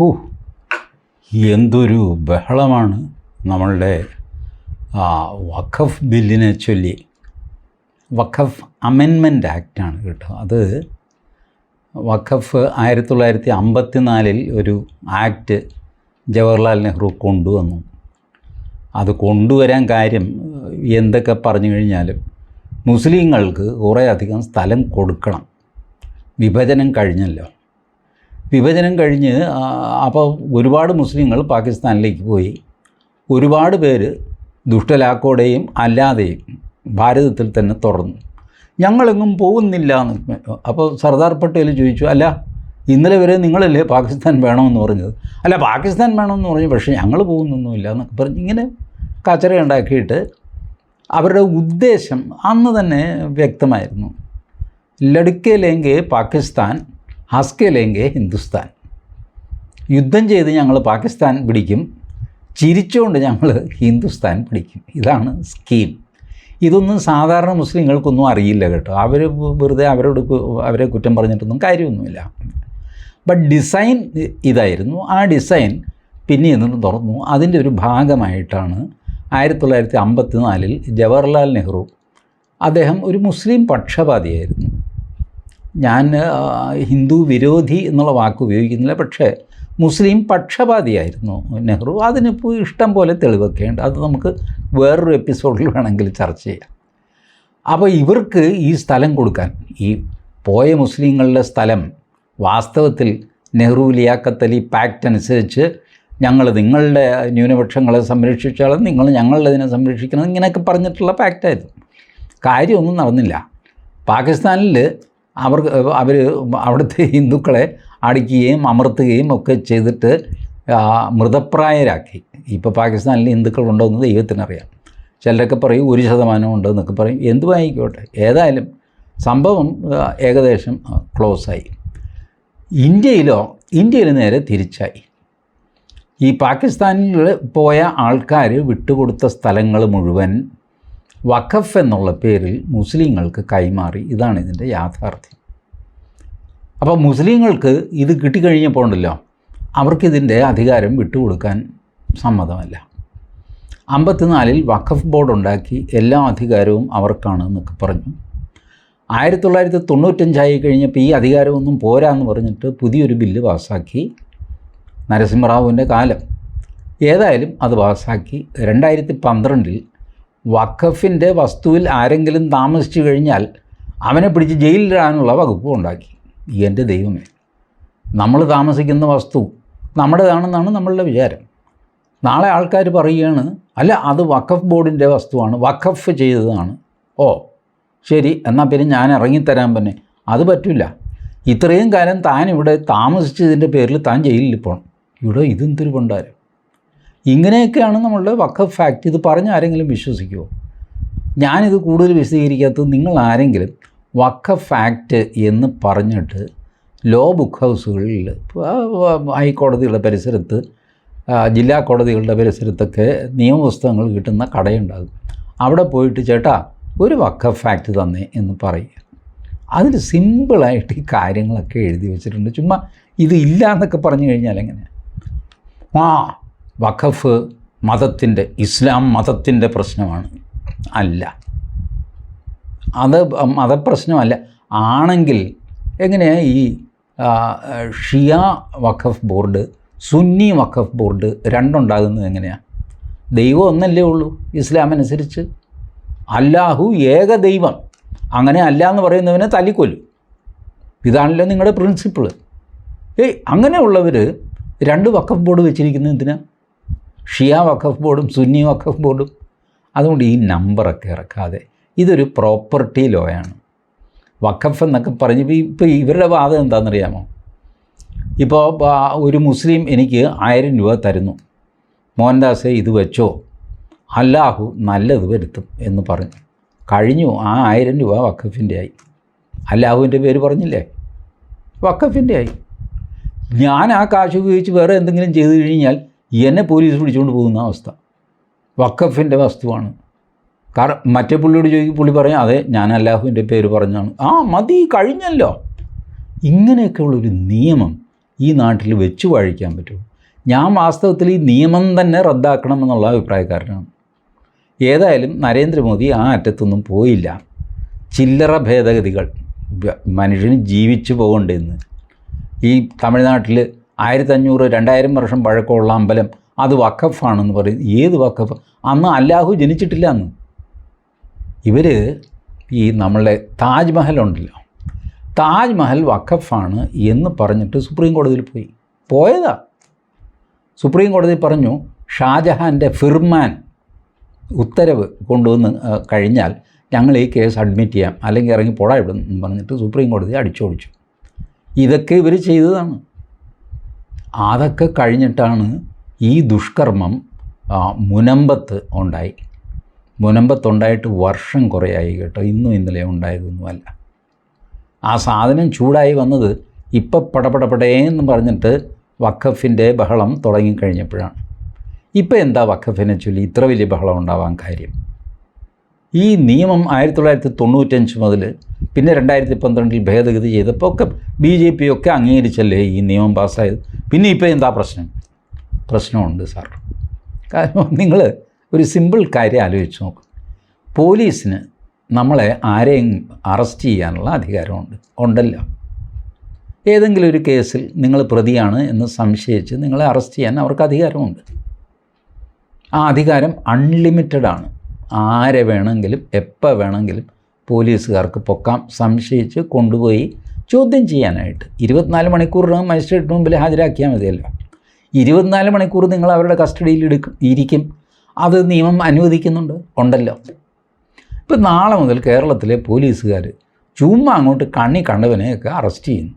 Who എന്തൊരു ബഹളമാണ് നമ്മളുടെ വഖഫ് ബില്ലിനെ ചൊല്ലി. വഖഫ് അമെൻമെന്റ് ആക്റ്റാണ് കേട്ടോ. അത് വഖഫ് ആയിരത്തി തൊള്ളായിരത്തി അമ്പത്തി നാലിൽ ഒരു ആക്ട് ജവഹർലാൽ നെഹ്റു കൊണ്ടുവന്നു. അത് കൊണ്ടുവരാൻ കാര്യം എന്തൊക്കെ പറഞ്ഞു കഴിഞ്ഞാലും മുസ്ലിങ്ങൾക്ക് കുറേ അധികം സ്ഥലം കൊടുക്കണം. വിഭജനം കഴിഞ്ഞല്ലോ. വിഭജനം കഴിഞ്ഞ് അപ്പോൾ ഒരുപാട് മുസ്ലിങ്ങൾ പാകിസ്ഥാനിലേക്ക് പോയി. ഒരുപാട് പേര് ദുഷ്ടലാക്കോടെയും അല്ലാതെയും ഭാരതത്തിൽ തന്നെ തുറന്നു ഞങ്ങളെങ്ങും പോകുന്നില്ല എന്ന് അപ്പോൾ സർദാർ പട്ടേൽ ചോദിച്ചു അല്ല ഇന്നലെ വരെ നിങ്ങളല്ലേ പാകിസ്ഥാൻ വേണമെന്ന് പറഞ്ഞത്? അല്ല പാകിസ്ഥാൻ വേണമെന്ന് പറഞ്ഞു പക്ഷേ ഞങ്ങൾ പോകുന്നൊന്നുമില്ല എന്നൊക്കെ പറഞ്ഞ് ഇങ്ങനെ കച്ചറ ഉണ്ടാക്കിയിട്ട് അവരുടെ ഉദ്ദേശം അന്ന് തന്നെ വ്യക്തമായിരുന്നു. ലടുക്കയിലെങ്കിൽ പാകിസ്ഥാൻ ഹസ്കെ ലേങ്കെ ഹിന്ദുസ്ഥാൻ. യുദ്ധം ചെയ്ത് ഞങ്ങൾ പാകിസ്ഥാൻ പിടിക്കും. ചിരിച്ചുകൊണ്ട് ഞങ്ങൾ ഹിന്ദുസ്ഥാൻ പിടിക്കും. ഇതാണ് സ്കീം. ഇതൊന്നും സാധാരണ മുസ്ലിങ്ങൾക്കൊന്നും അറിയില്ല കേട്ടോ. അവർ വെറുതെ അവരോട് അവരെ കുറ്റം പറഞ്ഞിട്ടൊന്നും കാര്യമൊന്നുമില്ല. ബട്ട് ഡിസൈൻ ഇതായിരുന്നു. ആ ഡിസൈൻ പിന്നെ എന്നിട്ട് തുറന്നു. അതിന്റെ ഒരു ഭാഗമായിട്ടാണ് ആയിരത്തി തൊള്ളായിരത്തി അമ്പത്തി നാലിൽ ജവഹർലാൽ നെഹ്റു അദ്ദേഹം ഒരു മുസ്ലിം പക്ഷപാതിയായിരുന്നു. ഞാൻ ഹിന്ദു വിരോധി എന്നുള്ള വാക്ക് ഉപയോഗിക്കുന്നില്ല. പക്ഷേ മുസ്ലിം പക്ഷപാതിയായിരുന്നു നെഹ്റു. അതിനിപ്പോൾ ഇഷ്ടം പോലെ തെളിവൊക്കെ ഉണ്ട് അത് നമുക്ക് വേറൊരു എപ്പിസോഡിൽ വേണമെങ്കിൽ ചർച്ച ചെയ്യാം. അപ്പോൾ ഇവർക്ക് ഈ സ്ഥലം കൊടുക്കാൻ ഈ പോയ മുസ്ലിങ്ങളുടെ സ്ഥലം വാസ്തവത്തിൽ നെഹ്റു ലിയാക്കത്തലി പാക്റ്റ് അനുസരിച്ച് ഞങ്ങൾ നിങ്ങളുടെ ന്യൂനപക്ഷങ്ങളെ സംരക്ഷിച്ചാലും നിങ്ങൾ ഞങ്ങളുടേതിനെ സംരക്ഷിക്കണം. ഇങ്ങനെയൊക്കെ പറഞ്ഞിട്ടുള്ള പാക്റ്റായിരുന്നു കാര്യമൊന്നും നടന്നില്ല. പാകിസ്ഥാനിൽ അവർ അവർ അവിടുത്തെ ഹിന്ദുക്കളെ അടിക്കുകയും അമർത്തുകയും ഒക്കെ ചെയ്തിട്ട് മൃതപ്രായരാക്കി. ഇപ്പോൾ പാകിസ്ഥാനിൽ ഹിന്ദുക്കളുണ്ടോ എന്ന് ദൈവത്തിനറിയാം. ചിലരൊക്കെ പറയും ഒരു ശതമാനം ഉണ്ട് എന്നൊക്കെ പറയും. എന്തുമായിക്കോട്ടെ ഏതായാലും സംഭവം ഏകദേശം ക്ലോസായി. ഇന്ത്യയിലോ ഇന്ത്യയിൽ നേരെ തിരിച്ചായി. ഈ പാകിസ്ഥാനിൽ പോയ ആൾക്കാർ വിട്ടുകൊടുത്ത സ്ഥലങ്ങൾ മുഴുവൻ വഖഫ് എന്നുള്ള പേരിൽ മുസ്ലിങ്ങൾക്ക് കൈമാറി. ഇതാണ് ഇതിന്റെ യാഥാർത്ഥ്യം. അപ്പോൾ മുസ്ലിങ്ങൾക്ക് ഇത് കിട്ടിക്കഴിഞ്ഞപ്പോൾ ഉണ്ടല്ലോ അവർക്കിതിന്റെ അധികാരം വിട്ടുകൊടുക്കാൻ സമ്മതമല്ല. അമ്പത്തിനാലിൽ വഖഫ് ബോർഡ് ഉണ്ടാക്കി എല്ലാ അധികാരവും അവർക്കാണ് എന്നൊക്കെ പറഞ്ഞു. ആയിരത്തി തൊള്ളായിരത്തി തൊണ്ണൂറ്റഞ്ചായി കഴിഞ്ഞപ്പോൾ ഈ അധികാരമൊന്നും പോരാന്ന് പറഞ്ഞിട്ട് പുതിയൊരു ബില്ല് പാസ്സാക്കി നരസിംഹറാവുവിന്റെ കാലം. ഏതായാലും അത് പാസ്സാക്കി രണ്ടായിരത്തി പന്ത്രണ്ടിൽ വഖഫിന്റെ വസ്തുവിൽ ആരെങ്കിലും താമസിച്ചു കഴിഞ്ഞാൽ അവനെ പിടിച്ച് ജയിലിലിടാനുള്ള വകുപ്പ് ഉണ്ടാക്കി. എന്റെ ദൈവമേ നമ്മൾ താമസിക്കുന്ന വസ്തു നമ്മുടേതാണെന്നാണ് നമ്മളുടെ വിചാരം. നാളെ ആൾക്കാർ പറയുകയാണ് അല്ല അത് വഖഫ് ബോർഡിന്റെ വസ്തുവാണ് വഖഫ് ചെയ്തതാണ്. ഓ ശരി എന്നാൽ പിന്നെ ഞാൻ ഇറങ്ങിത്തരാൻ തന്നെ അത് പറ്റില്ല ഇത്രയും കാലം താൻ ഇവിടെ താമസിച്ചതിന്റെ പേരിൽ താൻ ജയിലിൽ പോകണം ഇവിടെ ഇതും പണ്ടാരം. ഇങ്ങനെയൊക്കെയാണ് നമ്മളുടെ വഖഫ് ഫാക്ട് ഇത് പറഞ്ഞ ആരെങ്കിലും വിശ്വസിക്കുമോ ഞാനിത് കൂടുതൽ വിശദീകരിക്കാത്തത് നിങ്ങൾ ആരെങ്കിലും വഖഫ് ഫാക്ട് എന്ന് പറഞ്ഞിട്ട് ലോ ബുക്ക് ഹൗസുകളിൽ ഹൈക്കോടതികളുടെ പരിസരത്ത് ജില്ലാ കോടതികളുടെ പരിസരത്തൊക്കെ നിയമപുസ്തകങ്ങൾ കിട്ടുന്ന കടയുണ്ടാകും. അവിടെ പോയിട്ട് ചേട്ടാ ഒരു വഖഫ് ഫാക്ട് തന്നെ എന്ന് പറയുക. അതിൽ സിമ്പിളായിട്ട് ഈ കാര്യങ്ങളൊക്കെ എഴുതി വെച്ചിട്ടുണ്ട്. ചുമ്മാ ഇത് ഇല്ല എന്നൊക്കെ പറഞ്ഞു കഴിഞ്ഞാൽ എങ്ങനെ ആ വഖഫ് മതത്തിന്റെ ഇസ്ലാം മതത്തിന്റെ പ്രശ്നമാണ്. അല്ല. അത് മതപ്രശ്നമല്ല. ആണെങ്കിൽ എങ്ങനെയാണ് ഈ ഷിയ വഖഫ് ബോർഡ് സുന്നി വഖഫ് ബോർഡ് രണ്ടുണ്ടാകുന്നത് എങ്ങനെയാണ് ദൈവം ഒന്നല്ലേ ഉള്ളൂ ഇസ്ലാമനുസരിച്ച്? അല്ലാഹു ഏക ദൈവം. അങ്ങനെ അല്ല എന്ന് പറയുന്നവനെ തല്ലിക്കൊല്ലും. ഇതാണല്ലോ നിങ്ങളുടെ പ്രിൻസിപ്പിൾ ഏയ് അങ്ങനെയുള്ളവർ രണ്ട് വഖഫ് ബോർഡ് വെച്ചിരിക്കുന്നത് എന്തിനാ? ഷിയ വഖഫ് ബോർഡും സുന്നി വഖഫ് ബോർഡും. അതുകൊണ്ട് ഈ നമ്പറൊക്കെ ഇറക്കാതെ ഇതൊരു പ്രോപ്പർട്ടി ലോ ആണ് വഖഫ് എന്നൊക്കെ പറഞ്ഞ് ഇപ്പോൾ ഇവരുടെ വാദം എന്താണെന്നറിയാമോ? ഇപ്പോൾ ഒരു മുസ്ലിം എനിക്ക് ആയിരം രൂപ തരുന്നു. മോഹൻദാസെ ഇത് വെച്ചോ. അല്ലാഹു നല്ലത് വരുത്തും എന്ന് പറഞ്ഞു. കഴിഞ്ഞു ആ ആയിരം രൂപ വഖഫിന്റെ ആയി. അല്ലാഹുവിന്റെ പേര് പറഞ്ഞില്ലേ? വഖഫിന്റെ ആയി. ഞാൻ ആ കാശ് ഉപയോഗിച്ച് വേറെ എന്തെങ്കിലും ചെയ്തു കഴിഞ്ഞാൽ എന്നെ പോലീസ് പിടിച്ചുകൊണ്ട് പോകുന്ന അവസ്ഥ. വക്കഫിന്റെ വസ്തുവാണ്. കാരണം മറ്റേ പുള്ളിയോട് ചോദിക്കും പുള്ളി പറയും അതെ ഞാൻ അല്ലാഹുവിന്റെ പേര് പറഞ്ഞാണ്. ആ മതി കഴിഞ്ഞല്ലോ. ഇങ്ങനെയൊക്കെയുള്ളൊരു നിയമം ഈ നാട്ടിൽ വെച്ച് വാഴിക്കാൻ പറ്റുമോ ഞാൻ വാസ്തവത്തിൽ ഈ നിയമം തന്നെ റദ്ദാക്കണമെന്നുള്ള അഭിപ്രായക്കാരനാണ്. ഏതായാലും നരേന്ദ്രമോദി ആ അറ്റത്തൊന്നും പോയില്ല. ചില്ലറ ഭേദഗതികൾ. മനുഷ്യന് ജീവിച്ചു പോകണ്ടെന്ന്. ഈ തമിഴ്നാട്ടിൽ ആയിരത്തഞ്ഞൂറ് രണ്ടായിരം വർഷം പഴക്കമുള്ള അമ്പലം അത് വഖഫാണെന്ന് പറയും ഏത് വഖഫ്? അന്ന് അല്ലാഹു ജനിച്ചിട്ടില്ല അന്ന്. ഇവർ ഈ നമ്മളുടെ താജ്മഹൽ ഉണ്ടല്ലോ. താജ്മഹൽ വഖഫാണ് എന്ന് പറഞ്ഞിട്ട് സുപ്രീം കോടതിയിൽ പോയി. പോയതാ. സുപ്രീം കോടതി പറഞ്ഞു ഷാജഹാന്റെ ഫിർമാൻ ഉത്തരവ് കൊണ്ടുവന്ന് കഴിഞ്ഞാൽ ഞങ്ങൾ ഈ കേസ് അഡ്മിറ്റ് ചെയ്യാം. അല്ലെങ്കിൽ ഇറങ്ങി പോടാ ഇവിടെ എന്ന് പറഞ്ഞിട്ട് സുപ്രീം കോടതി അടിച്ചോടിച്ചു. ഇതൊക്കെ ഇവർ ചെയ്തതാണ്. അതൊക്കെ കഴിഞ്ഞിട്ടാണ് ഈ ദുഷ്കർമ്മം മുനമ്പത്ത് ഉണ്ടായി. മുനമ്പത്തുണ്ടായിട്ട് വർഷം കുറേ ആയി കേട്ടോ. ഇന്നും ഇന്നലെ ഉണ്ടായതൊന്നുമല്ല. ആ സാധനം ചൂടായി വന്നത് ഇപ്പം പടപടപടേന്ന് പറഞ്ഞിട്ട് വഖഫിന്റെ ബഹളം തുടങ്ങിക്കഴിഞ്ഞപ്പോഴാണ്. ഇപ്പം എന്താ വഖഫിനെ ചൊല്ലി ഇത്ര വലിയ ബഹളം ഉണ്ടാവാൻ കാര്യം? ഈ നിയമം ആയിരത്തി തൊള്ളായിരത്തി തൊണ്ണൂറ്റഞ്ച് മുതൽ പിന്നെ രണ്ടായിരത്തി പന്ത്രണ്ടിൽ ഭേദഗതി ചെയ്തപ്പോൾ ഒക്കെ ബി ജെ പി ഒക്കെ അംഗീകരിച്ചല്ലേ ഈ നിയമം പാസ്സായത്? പിന്നെ ഇപ്പോൾ എന്താ പ്രശ്നം? പ്രശ്നമുണ്ട് സാർ. കാരണം നിങ്ങൾ ഒരു സിമ്പിൾ കാര്യം ആലോചിച്ച് നോക്കും. പോലീസിന് നമ്മളെ ആരെയും അറസ്റ്റ് ചെയ്യാനുള്ള അധികാരമുണ്ട് ഉണ്ടല്ലോ. ഏതെങ്കിലും ഒരു കേസിൽ നിങ്ങൾ പ്രതിയാണ് എന്ന് സംശയിച്ച് നിങ്ങളെ അറസ്റ്റ് ചെയ്യാൻ അവർക്ക് അധികാരമുണ്ട്. ആ അധികാരം അൺലിമിറ്റഡ് ആണ് ആരെ വേണമെങ്കിലും എപ്പോൾ വേണമെങ്കിലും പോലീസുകാർക്ക് പൊക്കാം. സംശയിച്ച് കൊണ്ടുപോയി ചോദ്യം ചെയ്യാനായിട്ട്. ഇരുപത്തിനാല് മണിക്കൂറിനകം മജിസ്ട്രേറ്റിന് മുമ്പിൽ ഹാജരാക്കിയാൽ മതിയല്ലോ. ഇരുപത്തിനാല് മണിക്കൂർ നിങ്ങൾ അവരുടെ കസ്റ്റഡിയിൽ എടുക്കും ഇരിക്കും. അത് നിയമം അനുവദിക്കുന്നുണ്ട് ഉണ്ടല്ലോ. ഇപ്പം നാളെ മുതൽ കേരളത്തിലെ പോലീസുകാർ ചുമ്മാ അങ്ങോട്ട് കണ്ണി കണ്ടവനെയൊക്കെ അറസ്റ്റ് ചെയ്യുന്നു.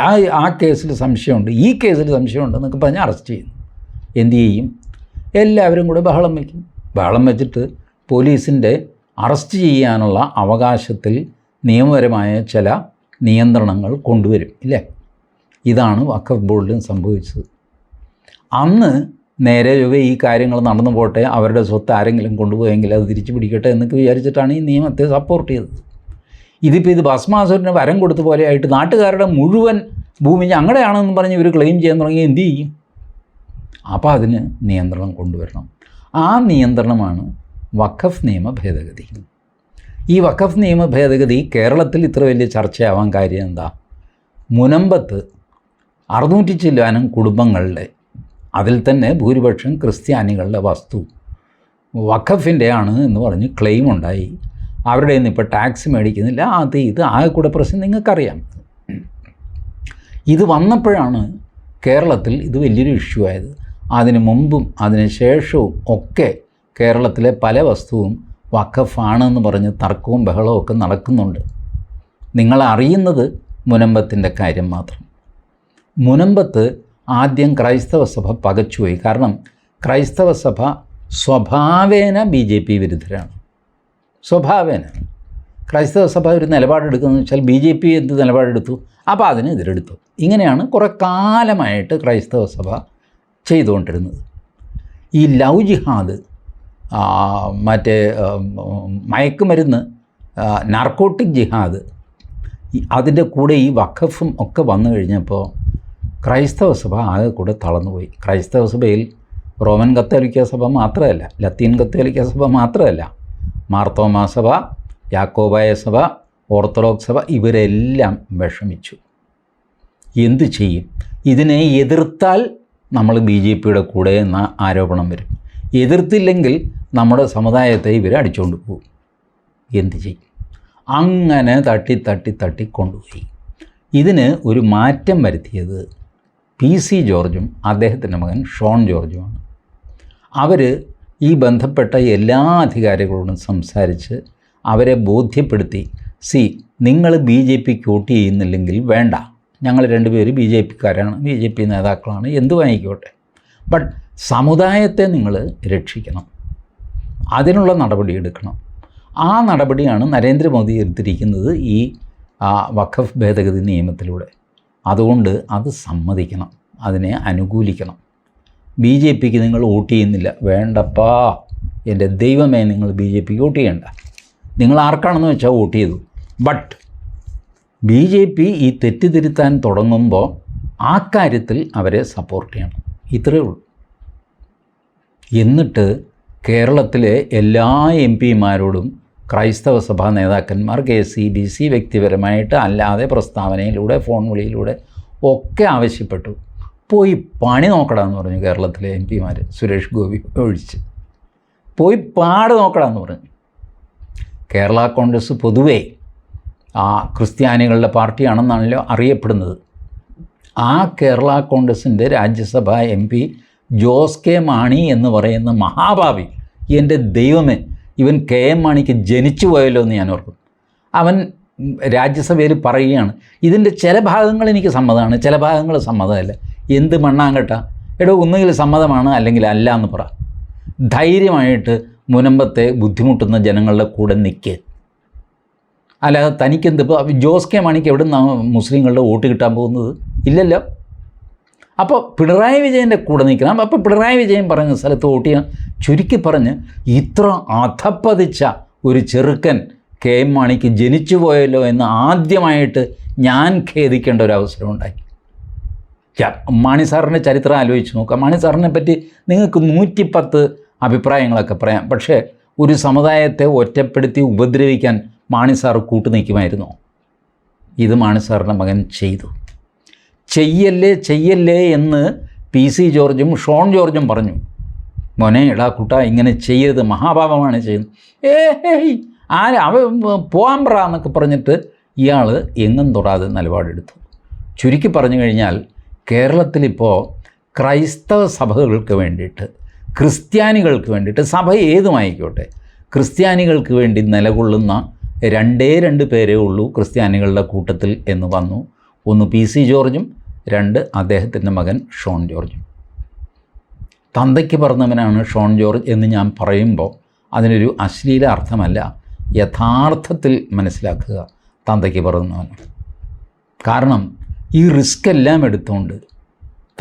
ആ ആ കേസിൽ സംശയമുണ്ട് ഈ കേസിൽ സംശയമുണ്ട് എന്നൊക്കെ പറഞ്ഞ് അറസ്റ്റ് ചെയ്യുന്നു. എന്തു ചെയ്യും? എല്ലാവരും കൂടെ ബഹളം വയ്ക്കും. ബഹളം വെച്ചിട്ട് പോലീസിന്റെ അറസ്റ്റ് ചെയ്യാനുള്ള അവകാശത്തിൽ നിയമപരമായ ചില നിയന്ത്രണങ്ങൾ കൊണ്ടുവരും ഇല്ലേ? ഇതാണ് വഖഫ് ബോർഡിലും സംഭവിച്ചത്. അന്ന് നേരെ ഈ കാര്യങ്ങൾ നടന്നു പോട്ടെ അവരുടെ സ്വത്ത് ആരെങ്കിലും കൊണ്ടുപോയെങ്കിൽ അത് തിരിച്ചു പിടിക്കട്ടെ എന്നൊക്കെ വിചാരിച്ചിട്ടാണ് ഈ നിയമത്തെ സപ്പോർട്ട് ചെയ്തത്. ഇതിപ്പോൾ ഇത് ഭസ്മാസുരന് വരം കൊടുത്ത പോലെയായിട്ട് നാട്ടുകാരുടെ മുഴുവൻ ഭൂമി ഞങ്ങളുടെയാണെന്ന് പറഞ്ഞ് ഇവർ ക്ലെയിം ചെയ്യാൻ തുടങ്ങി എന്ത് ചെയ്യും? അപ്പോൾ അതിന് നിയന്ത്രണം കൊണ്ടുവരണം. ആ നിയന്ത്രണമാണ് വഖഫ് നിയമ ഭേദഗതി. ഈ വഖഫ് നിയമ ഭേദഗതി കേരളത്തിൽ ഇത്ര വലിയ ചർച്ചയാവാൻ കാര്യം എന്താ? മുനമ്പത്ത് അറുന്നൂറ്റി ചില്ലാനം കുടുംബങ്ങളുടെ അതിൽ തന്നെ ഭൂരിപക്ഷം ക്രിസ്ത്യാനികളുടെ വസ്തു വഖഫിന്റെ ആണ് എന്ന് പറഞ്ഞ് ക്ലെയിം ഉണ്ടായി. അവരുടെ നിന്ന് ഇപ്പോൾ ടാക്സ് മേടിക്കുന്നില്ല. അത് ഇത് ആകെ കൂടെ പ്രശ്നം നിങ്ങൾക്കറിയാം. ഇത് വന്നപ്പോഴാണ് കേരളത്തിൽ ഇത് വലിയൊരു ഇഷ്യൂ ആയത്. അതിന് മുമ്പും അതിന് ശേഷവും ഒക്കെ കേരളത്തിലെ പല വസ്തുവും വഖഫാണെന്ന് പറഞ്ഞ് തർക്കവും ബഹളവും ഒക്കെ നടക്കുന്നുണ്ട്. നിങ്ങൾ അറിയുന്നത് മുനമ്പത്തിന്റെ കാര്യം മാത്രം. മുനമ്പത്ത് ആദ്യം ക്രൈസ്തവ സഭ പകച്ചുപോയി. കാരണം ക്രൈസ്തവ സഭ സ്വഭാവേന ബി ജെ പി വിരുദ്ധരാണ്. സ്വഭാവേന. ക്രൈസ്തവ സഭ ഒരു നിലപാടെടുക്കുന്നത് വെച്ചാൽ ബി ജെ പി എന്ത് നിലപാടെടുത്തു? അപ്പോൾ അതിന് എതിരെടുത്തു ഇങ്ങനെയാണ് കുറേ കാലമായിട്ട് ക്രൈസ്തവ സഭ ചെയ്തുകൊണ്ടിരുന്നത്. ഈ ലവ് ജിഹാദ് മറ്റേ മയക്കുമരുന്ന് നാർക്കോട്ടിക് ജിഹാദ് അതിന്റെ കൂടെ ഈ വഖഫും ഒക്കെ വന്നു കഴിഞ്ഞപ്പോൾ ക്രൈസ്തവ സഭ ആകെ കൂടെ തളർന്നുപോയി. ക്രൈസ്തവ സഭയിൽ റോമൻ കത്തോലിക്ക സഭ മാത്രമല്ല ലത്തീൻ കത്തോലിക്ക സഭ മാത്രമല്ല മാർത്തോമാ സഭ യാക്കോബായ സഭ ഓർത്തഡോക്സ് സഭ ഇവരെല്ലാം വിഷമിച്ചു. എന്തു ചെയ്യും? ഇതിനെ എതിർത്താൽ നമ്മൾ ബി ജെ പിയുടെ കൂടെ എന്ന ആരോപണം വരും. എതിർത്തില്ലെങ്കിൽ നമ്മുടെ സമുദായത്തെ ഇവർ അടിച്ചുകൊണ്ട് പോകും. എന്ത് ചെയ്യും? അങ്ങനെ തട്ടി തട്ടി തട്ടി കൊണ്ടുപോയി. ഇതിന് ഒരു മാറ്റം വരുത്തിയത് പി സി ജോർജും അദ്ദേഹത്തിന്റെ മകൻ ഷോൺ ജോർജുമാണ്. അവർ ഈ ബന്ധപ്പെട്ട എല്ലാ അധികാരികളോടും സംസാരിച്ച് അവരെ ബോധ്യപ്പെടുത്തി സി നിങ്ങൾ ബി ജെ പിക്ക് വോട്ട് ചെയ്യുന്നില്ലെങ്കിൽ വേണ്ട. ഞങ്ങൾ രണ്ടുപേരും ബി ജെ പിക്കാരാണ്. ബി ജെ പി നേതാക്കളാണ്. എന്തു വാങ്ങിക്കോട്ടെ. ബട്ട് സമുദായത്തെ നിങ്ങൾ രക്ഷിക്കണം. അതിനുള്ള നടപടി എടുക്കണം. ആ നടപടിയാണ് നരേന്ദ്രമോദി എടുത്തിരിക്കുന്നത് ഈ വഖഫ് ഭേദഗതി നിയമത്തിലൂടെ. അതുകൊണ്ട് അത് സമ്മതിക്കണം. അതിനെ അനുകൂലിക്കണം. ബി ജെ പിക്ക് നിങ്ങൾ വോട്ട് ചെയ്യുന്നില്ല. വേണ്ടപ്പാ. എന്റെ ദൈവമേ നിങ്ങൾ ബി ജെ പിക്ക് വോട്ട് ചെയ്യണ്ട. നിങ്ങൾ ആർക്കാണെന്ന് വെച്ചാൽ വോട്ട് ചെയ്തു. ബട്ട് ബി ജെ പി ഈ തെറ്റിതിരുത്താൻ തുടങ്ങുമ്പോൾ ആ കാര്യത്തിൽ അവരെ സപ്പോർട്ട് ചെയ്യണം. ഇത്രയേ ഉള്ളൂ. എന്നിട്ട് കേരളത്തിലെ എല്ലാ എം പിമാരോടും ക്രൈസ്തവ സഭാ നേതാക്കന്മാർ കെ സി ബി സി വ്യക്തിപരമായിട്ട് അല്ലാതെ പ്രസ്താവനയിലൂടെ ഫോൺ വിളിയിലൂടെ ഒക്കെ ആവശ്യപ്പെട്ടു. പോയി പണി നോക്കടാന്ന് പറഞ്ഞു കേരളത്തിലെ എം പിമാർ സുരേഷ് ഗോപി ഒഴിച്ച്. പോയി പാട് നോക്കടാന്ന് പറഞ്ഞു. കേരള കോൺഗ്രസ് പൊതുവേ ആ ക്രിസ്ത്യാനികളുടെ പാർട്ടിയാണെന്നാണല്ലോ അറിയപ്പെടുന്നത്. ആ കേരള കോൺഗ്രസിന്റെ Rajya Sabha M P Jose K Mani എന്ന് പറയുന്ന മഹാഭാവി. എന്റെ ദൈവമേ ഇവൻ കെ എം മാണിക്ക് ജനിച്ചു പോയല്ലോ എന്ന് ഞാൻ ഓർക്കും അവൻ രാജ്യസഭയിൽ പറയുകയാണ് ഇതിന്റെ ചില ഭാഗങ്ങൾ എനിക്ക് സമ്മതമാണ് ചില ഭാഗങ്ങൾ സമ്മതമല്ല. എന്ത് മണ്ണാങ്കട്ട? എടോ ഒന്നുകിൽ സമ്മതമാണ് അല്ലെങ്കിൽ അല്ല എന്ന് പറ. ധൈര്യമായിട്ട് മുനമ്പത്തെ ബുദ്ധിമുട്ടുന്ന ജനങ്ങളുടെ കൂടെ നിൽക്കുക അല്ലാതെ തനിക്കെന്ത് ഇപ്പോൾ ജോസ് കെ മാണിക്ക് എവിടെ നിന്നാണ് മുസ്ലിങ്ങളുടെ വോട്ട് കിട്ടാൻ പോകുന്നത്? ഇല്ലല്ലോ. അപ്പോൾ പിണറായി വിജയന്റെ കൂടെ നിൽക്കണം. അപ്പോൾ പിണറായി വിജയൻ പറഞ്ഞ സ്ഥലത്ത് വോട്ട് ചെയ്യണം ചുരുക്കി പറഞ്ഞ് ഇത്ര അധപ്പതിച്ച ഒരു ചെറുക്കൻ കെ എം മാണിക്ക് ജനിച്ചു പോയല്ലോ എന്ന് ആദ്യമായിട്ട് ഞാൻ ഖേദിക്കേണ്ട ഒരു അവസരമുണ്ടായി മാണി സാറിന്റെ ചരിത്രം ആലോചിച്ച് നോക്കാം. മാണി സാറിനെ പറ്റി നിങ്ങൾക്ക് നൂറ്റിപ്പത്ത് അഭിപ്രായങ്ങളൊക്കെ പറയാം. പക്ഷേ ഒരു സമുദായത്തെ ഒറ്റപ്പെടുത്തി ഉപദ്രവിക്കാൻ മാണി സാർ കൂട്ടു നിൽക്കുമായിരുന്നോ ഇത് മാണി സാറിന്റെ മകൻ ചെയ്തു. ചെയ്യല്ലേ ചെയ്യല്ലേ എന്ന് പി സി ജോർജും ഷോൺ ജോർജും പറഞ്ഞു. മോനെ ഇടാ കുട്ട ഇങ്ങനെ ചെയ്യരുത്. മഹാഭാവമാണ് ചെയ്യുന്നത്. ഏ ഹേയ് ആര്? അവ പോവാൻ പറ എന്നൊക്കെ പറഞ്ഞിട്ട് ഇയാൾ എങ്ങും തൊടാതെ നിലപാടെടുത്തു. ചുരുക്കി പറഞ്ഞു കഴിഞ്ഞാൽ കേരളത്തിലിപ്പോൾ ക്രൈസ്തവ സഭകൾക്ക് വേണ്ടിയിട്ട് ക്രിസ്ത്യാനികൾക്ക് വേണ്ടിയിട്ട് സഭ ഏതുമായിക്കോട്ടെ ക്രിസ്ത്യാനികൾക്ക് വേണ്ടി നിലകൊള്ളുന്ന രണ്ടേ രണ്ട് പേരേ ഉള്ളൂ ക്രിസ്ത്യാനികളുടെ കൂട്ടത്തിൽ എന്ന് വന്നു. ഒന്ന് പി സി ജോർജും രണ്ട് അദ്ദേഹത്തിന്റെ മകൻ ഷോൺ ജോർജും. തന്തയ്ക്ക് പറഞ്ഞവനാണ് ഷോൺ ജോർജ് എന്ന് ഞാൻ പറയുമ്പോൾ അതിനൊരു അശ്ലീല അർത്ഥമല്ല യഥാർത്ഥത്തിൽ മനസ്സിലാക്കുക തന്തയ്ക്ക് പറഞ്ഞവൻ. കാരണം ഈ റിസ്ക് എല്ലാം എടുത്തുകൊണ്ട്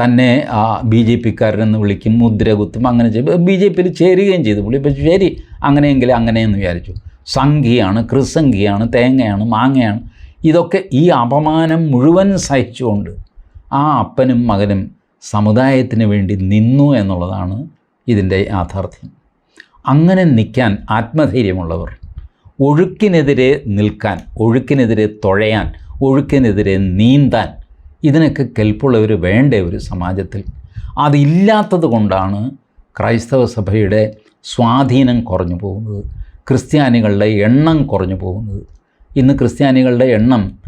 തന്നെ ആ ബി ജെ പിക്കാരനെന്ന് വിളിക്കും മുദ്രകുത്തും അങ്ങനെ ചെയ്യും. ബി ജെ പിയിൽ ചേരുകയും ചെയ്തു. പുള്ളി ഇപ്പം ശരി അങ്ങനെയെങ്കിൽ അങ്ങനെയെന്ന് വിചാരിച്ചു. സംഘിയാണ് കൃസംഖിയാണ് തേങ്ങയാണ് മാങ്ങയാണ്. ഇതൊക്കെ ഈ അപമാനം മുഴുവൻ സഹിച്ചുകൊണ്ട് ആ അപ്പനും മകനും സമുദായത്തിന് വേണ്ടി നിന്നു എന്നുള്ളതാണ് ഇതിന്റെ യാഥാർത്ഥ്യം. അങ്ങനെ നിൽക്കാൻ ആത്മധൈര്യമുള്ളവർ ഒഴുക്കിനെതിരെ നിൽക്കാൻ ഒഴുക്കിനെതിരെ തുഴയാൻ ഒഴുക്കിനെതിരെ നീന്താൻ ഇതിനൊക്കെ കെൽപ്പുള്ളവർ വേണ്ട ഒരു സമാജത്തിൽ. അതില്ലാത്തത് കൊണ്ടാണ് ക്രൈസ്തവ സഭയുടെ സ്വാധീനം കുറഞ്ഞു പോകുന്നത്. ക്രിസ്ത്യാനികളുടെ എണ്ണം കുറഞ്ഞു പോകുന്നത്. ഇന്ന് ക്രിസ്ത്യാനികളുടെ എണ്ണം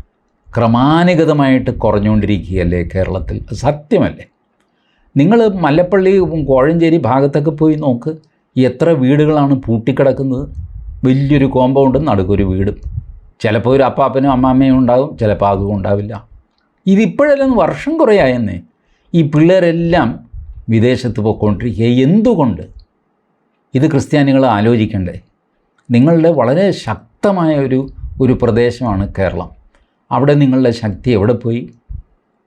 ക്രമാനുഗതമായിട്ട് കുറഞ്ഞുകൊണ്ടിരിക്കുകയല്ലേ കേരളത്തിൽ? സത്യമല്ലേ? നിങ്ങൾ മല്ലപ്പള്ളി കോഴഞ്ചേരി ഭാഗത്തൊക്കെ പോയി നോക്ക്. എത്ര വീടുകളാണ് പൂട്ടിക്കിടക്കുന്നത്? വലിയൊരു കോമ്പൗണ്ടും നടുക്കൊരു വീടും. ചിലപ്പോൾ ഒരു അപ്പാപ്പനും അമ്മാമ്മയും ഉണ്ടാകും ചിലപ്പോൾ അതും ഉണ്ടാവില്ല. ഇതിപ്പോഴെല്ലാം വർഷം കുറയായെന്നേ. ഈ പിള്ളേരെല്ലാം വിദേശത്ത് പോയിക്കൊണ്ടിരിക്കുക. എന്തുകൊണ്ട്? ഇത് ക്രിസ്ത്യാനികൾ ആലോചിക്കണ്ടേ? നിങ്ങളുടെ വളരെ ശക്തമായ ഒരു ഒരു പ്രദേശമാണ് കേരളം. അവിടെ നിങ്ങളുടെ ശക്തി എവിടെ പോയി?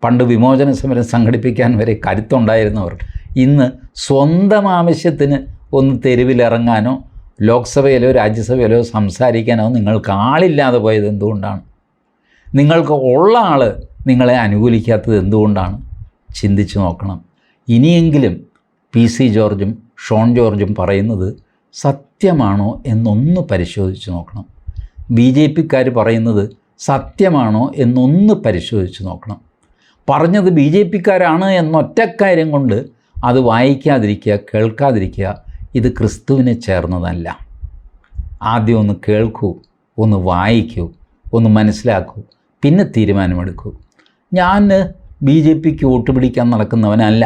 പണ്ട് വിമോചന സമരം സംഘടിപ്പിക്കാൻ വരെ കരുത്തുണ്ടായിരുന്നവർ. ഇന്ന് സ്വന്തം ആവശ്യത്തിന് ഒന്ന് തെരുവിലിറങ്ങാനോ ലോക്സഭയിലോ രാജ്യസഭയിലോ സംസാരിക്കാനോ നിങ്ങൾക്ക് ആളില്ലാതെ പോയത് എന്തുകൊണ്ടാണ്? നിങ്ങൾക്ക് ഉള്ള ആൾ നിങ്ങളെ അനുകൂലിക്കാത്തത് എന്തുകൊണ്ടാണ്? ചിന്തിച്ചു നോക്കണം. ഇനിയെങ്കിലും പി സി ജോർജും ഷോൺ ജോർജും പറയുന്നത് സത്യമാണോ എന്നൊന്ന് പരിശോധിച്ച് നോക്കണം. ബി ജെ പിക്കാർ പറയുന്നത് സത്യമാണോ എന്നൊന്ന് പരിശോധിച്ച് നോക്കണം. പറഞ്ഞത് ബി ജെ പിക്കാരാണ് എന്നൊറ്റക്കാര്യം കൊണ്ട് അത് വായിക്കാതിരിക്കുക കേൾക്കാതിരിക്കുക ഇത് ക്രിസ്തുവിനെ ചേർന്നതല്ല. ആദ്യം ഒന്ന് കേൾക്കൂ ഒന്ന് വായിക്കൂ ഒന്ന് മനസ്സിലാക്കൂ പിന്നെ തീരുമാനമെടുക്കൂ. ഞാൻ ബി ജെ പിക്ക് വോട്ട് പിടിക്കാൻ നടക്കുന്നവനല്ല.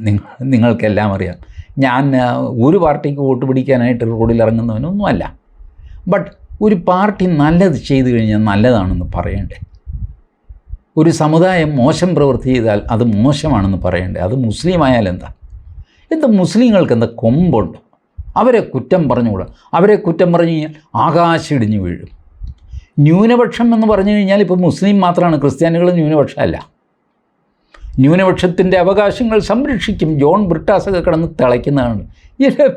നിങ്ങൾ നിങ്ങൾക്കെല്ലാം അറിയാം. ഞാൻ ഒരു പാർട്ടിക്ക് വോട്ട് പിടിക്കാനായിട്ട് റോഡിൽ ഇറങ്ങുന്നവനൊന്നുമല്ല. ബട്ട് ഒരു പാർട്ടി നല്ലത് ചെയ്തു കഴിഞ്ഞാൽ നല്ലതാണെന്ന് പറയണ്ടേ? ഒരു സമുദായം മോശം പ്രവൃത്തി ചെയ്താൽ അത് മോശമാണെന്ന് പറയണ്ടേ? അത് മുസ്ലിം ആയാൽ എന്താ? എന്താ മുസ്ലിങ്ങൾക്ക് എന്താ കൊമ്പുണ്ട്? അവരെ കുറ്റം പറഞ്ഞുകൂടാ? അവരെ കുറ്റം പറഞ്ഞു കഴിഞ്ഞാൽ ആകാശം ഇടിഞ്ഞു വീഴും. ന്യൂനപക്ഷം എന്ന് പറഞ്ഞു കഴിഞ്ഞാൽ ഇപ്പോൾ മുസ്ലിം മാത്രമാണ് ക്രിസ്ത്യാനികൾ ന്യൂനപക്ഷമല്ല. ന്യൂനപക്ഷത്തിന്റെ അവകാശങ്ങൾ സംരക്ഷിക്കും. ജോൺ ബ്രിട്ടാസൊക്കെ കിടന്ന് തിളയ്ക്കുന്നതാണ്. ഇതിന്റെ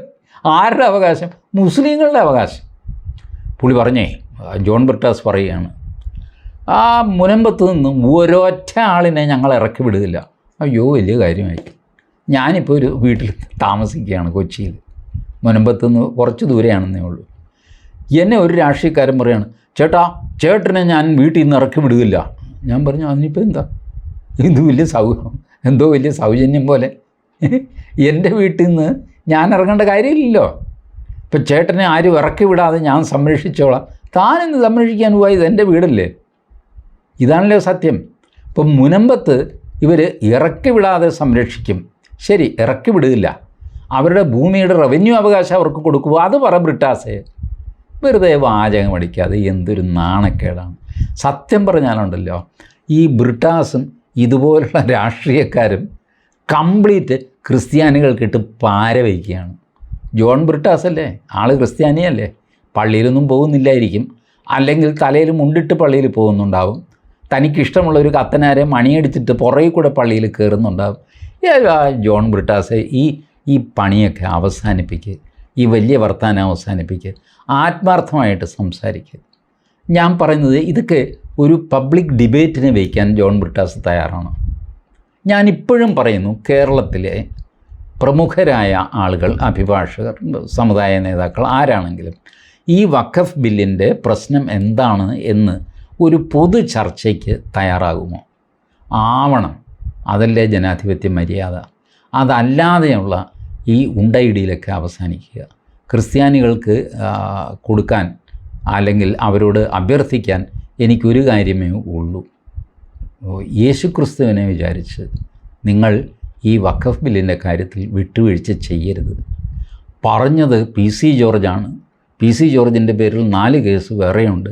ആരുടെ അവകാശം? മുസ്ലിങ്ങളുടെ അവകാശം. പുള്ളി പറഞ്ഞേ ജോൺ ബ്രിട്ടാസ് പറയുകയാണ് ആ മുനമ്പത്ത് നിന്ന് ഒരൊറ്റ ആളിനെ ഞങ്ങൾ ഇറക്കി വിടുന്നില്ല അയ്യോ വലിയ കാര്യമായി ഞാനിപ്പോൾ ഒരു വീട്ടിൽ താമസിക്കുകയാണ് കൊച്ചിയിൽ. മുനമ്പത്ത് നിന്ന് കുറച്ച് ദൂരെയാണെന്നേ ഉള്ളൂ. എന്നെ ഒരു രാഷ്ട്രീയക്കാരൻ പറയാണ് ചേട്ടാ ചേട്ടനെ ഞാൻ വീട്ടിൽ നിന്ന് ഇറക്കി വിടുകയില്ല. ഞാൻ പറഞ്ഞു അതിനിപ്പോൾ എന്താ? ഇത് വലിയ സൗ എന്തോ വലിയ സൗജന്യം പോലെ. എന്റെ വീട്ടിൽ നിന്ന് ഞാൻ ഇറങ്ങേണ്ട കാര്യമില്ലല്ലോ. ഇപ്പം ചേട്ടനെ ആരും ഇറക്കി വിടാതെ ഞാൻ സംരക്ഷിച്ചോളാം. താനെന്ന് സംരക്ഷിക്കാൻ പോയത് എന്റെ വീടല്ലേ? ഇതാണല്ലോ സത്യം. ഇപ്പം മുനമ്പത്ത് ഇവർ ഇറക്കി വിടാതെ സംരക്ഷിക്കും. ശരി ഇറക്കി വിടുകയില്ല അവരുടെ ഭൂമിയുടെ റവന്യൂ അവകാശം അവർക്ക് കൊടുക്കുക അത് പറ ബ്രിട്ടാസേ. വെറുതെ വാചകം അടിക്കാതെ എന്തൊരു നാണക്കേടാണ്. സത്യം പറഞ്ഞാലുണ്ടല്ലോ ഈ ബ്രിട്ടാസും ഇതുപോലുള്ള രാഷ്ട്രീയക്കാരും കംപ്ലീറ്റ് ക്രിസ്ത്യാനികൾക്കിട്ട് പാര വയ്ക്കുകയാണ്. ജോൺ ബ്രിട്ടാസ് അല്ലേ ആൾ ക്രിസ്ത്യാനിയല്ലേ? പള്ളിയിലൊന്നും പോകുന്നില്ലായിരിക്കും. അല്ലെങ്കിൽ തലയിൽ മുണ്ടിട്ട് പള്ളിയിൽ പോകുന്നുണ്ടാവും. തനിക്കിഷ്ടമുള്ള ഒരു കത്തനാരെ മണിയടിച്ചിട്ട് പുറകെ കൂടെ പള്ളിയിൽ കയറുന്നുണ്ടാവും. ഏ, ജോൺ ബ്രിട്ടാസ് ഈ ഈ പണിയൊക്കെ അവസാനിപ്പിക്കുക ഈ വലിയ വർത്താനം അവസാനിപ്പിക്കുക ആത്മാർത്ഥമായിട്ട് സംസാരിക്കുക ഞാൻ പറയുന്നത് ഇതൊക്കെ ഒരു പബ്ലിക് ഡിബേറ്റിന് വയ്ക്കാൻ ജോൺ ബ്രിട്ടാസ് തയ്യാറാണ്. ഞാനിപ്പോഴും പറയുന്നു കേരളത്തിലെ പ്രമുഖരായ ആളുകൾ അഭിഭാഷകർ സമുദായ നേതാക്കൾ ആരാണെങ്കിലും ഈ വഖഫ് ബില്ലിന്റെ പ്രശ്നം എന്താണ് എന്ന് ഒരു പൊതു ചർച്ചയ്ക്ക് തയ്യാറാകുമോ? ആവണം. അതല്ലേ ജനാധിപത്യ മര്യാദ. അതല്ലാതെയുള്ള ഈ ഉണ്ടയിടിയിലൊക്കെ അവസാനിക്കുക. ക്രിസ്ത്യാനികൾക്ക് കൊടുക്കാൻ അല്ലെങ്കിൽ അവരോട് അഭ്യർത്ഥിക്കാൻ എനിക്കൊരു കാര്യമേ ഉള്ളൂ. യേശുക്രിസ്തുവിനെ വിചാരിച്ച് നിങ്ങൾ ഈ വഖഫ് ബില്ലിന്റെ കാര്യത്തിൽ വിട്ടുവീഴ്ച ചെയ്യരുത്. പറഞ്ഞത് പി സി ജോർജാണ്. പി സി ജോർജിന്റെ പേരിൽ നാല് കേസ് വേറെയുണ്ട്.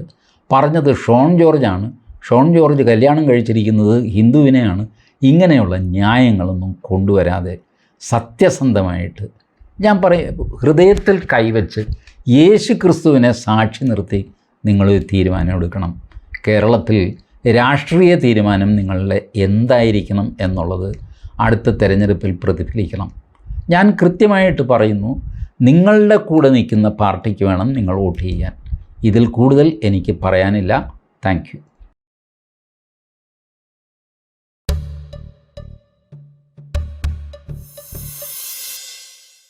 പറഞ്ഞത് ഷോൺ ജോർജാണ്. ഷോൺ ജോർജ് കല്യാണം കഴിച്ചിരിക്കുന്നത് ഹിന്ദുവിനെയാണ്. ഇങ്ങനെയുള്ള ന്യായങ്ങളൊന്നും കൊണ്ടുവരാതെ സത്യസന്ധമായിട്ട് ഞാൻ പറയും ഹൃദയത്തിൽ കൈവച്ച് യേശു ക്രിസ്തുവിനെ സാക്ഷി നിർത്തി നിങ്ങൾ തീരുമാനം എടുക്കണം. കേരളത്തിൽ രാഷ്ട്രീയ തീരുമാനം നിങ്ങളുടെ എന്തായിരിക്കണം എന്നുള്ളത് അടുത്ത തിരഞ്ഞെടുപ്പിൽ പ്രതിഫലിക്കണം. ഞാൻ കൃത്യമായിട്ട് പറയുന്നു നിങ്ങളുടെ കൂടെ നിൽക്കുന്ന പാർട്ടിക്ക് വേണം നിങ്ങൾ വോട്ട് ചെയ്യാൻ. ഇതിൽ കൂടുതൽ എനിക്ക് പറയാനില്ല. താങ്ക്